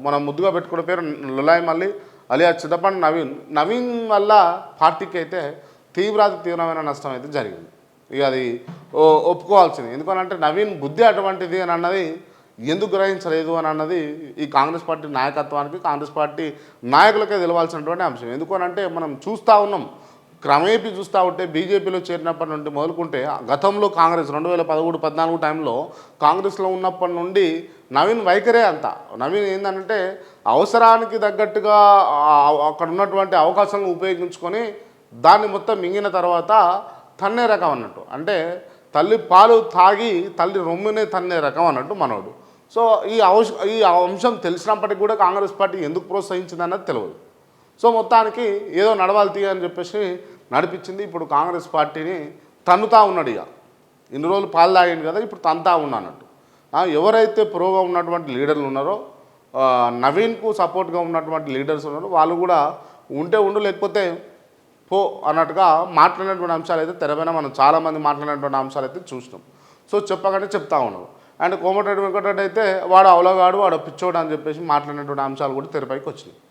మనం ముద్దుగా పెట్టుకున్న పేరు లులాయి మళ్ళీ అలియా చిదపండి నవీన్. నవీన్ వల్ల పార్టీకి అయితే తీవ్రాతి తీవ్రమైన నష్టం అయితే జరిగింది. ఇక అది ఓ- ఒప్పుకోవాల్సింది. ఎందుకనంటే నవీన్ బుద్ధి అటువంటిది అని అన్నది ఎందుకు గ్రహించలేదు అని అన్నది ఈ కాంగ్రెస్ పార్టీ నాయకత్వానికి కాంగ్రెస్ పార్టీ నాయకులకే తెలవాల్సినటువంటి అంశం. ఎందుకనంటే మనం చూస్తూ ఉన్నాం క్రమేపీ చూస్తూ ఉంటే బీజేపీలో చేరినప్పటి నుండి మొదలుకుంటే గతంలో కాంగ్రెస్ రెండు వేల పదమూడు పద్నాలుగు టైంలో కాంగ్రెస్లో ఉన్నప్పటి నుండి నవీన్ వైఖరే అంత. నవీన్ ఏంటంటే అవసరానికి తగ్గట్టుగా అక్కడ ఉన్నటువంటి అవకాశాలను ఉపయోగించుకొని దాన్ని మొత్తం మింగిన తర్వాత తన్నే రకం అన్నట్టు. అంటే తల్లి పాలు తాగి తల్లి రొమ్మునే తన్నే రకం అన్నట్టు మనోడు. సో ఈ ఈ అంశం తెలిసినప్పటికీ కూడా కాంగ్రెస్ పార్టీ ఎందుకు ప్రోత్సహించింది అన్నది తెలియదు సో మొత్తానికి ఏదో నడవాలి తీయ అని చెప్పేసి నడిపించింది. ఇప్పుడు కాంగ్రెస్ పార్టీని తన్నుతా ఉన్నాడు ఇక. ఇన్ని రోజులు పాలు తాగిండు కదా ఇప్పుడు తంతా ఉన్నానట్టు ఎవరైతే ప్రోగా ఉన్నటువంటి లీడర్లు ఉన్నారో నవీన్కు సపోర్ట్గా ఉన్నటువంటి లీడర్స్ ఉన్నారో వాళ్ళు కూడా ఉంటే ఉండు లేకపోతే పో అన్నట్టుగా మాట్లాడినటువంటి అంశాలు అయితే తెరపైన మనం చాలామంది మాట్లాడినటువంటి అంశాలు అయితే చూసినాం. సో చెప్పగానే చెప్తా ఉన్నారు. అండ్ కోమటిరెడ్డి వెంకటరెడ్డి అయితే వాడు అవలగాడు వాడు పిచ్చోడు అని చెప్పేసి మాట్లాడినటువంటి అంశాలు కూడా తెరపైకి వచ్చినాయి.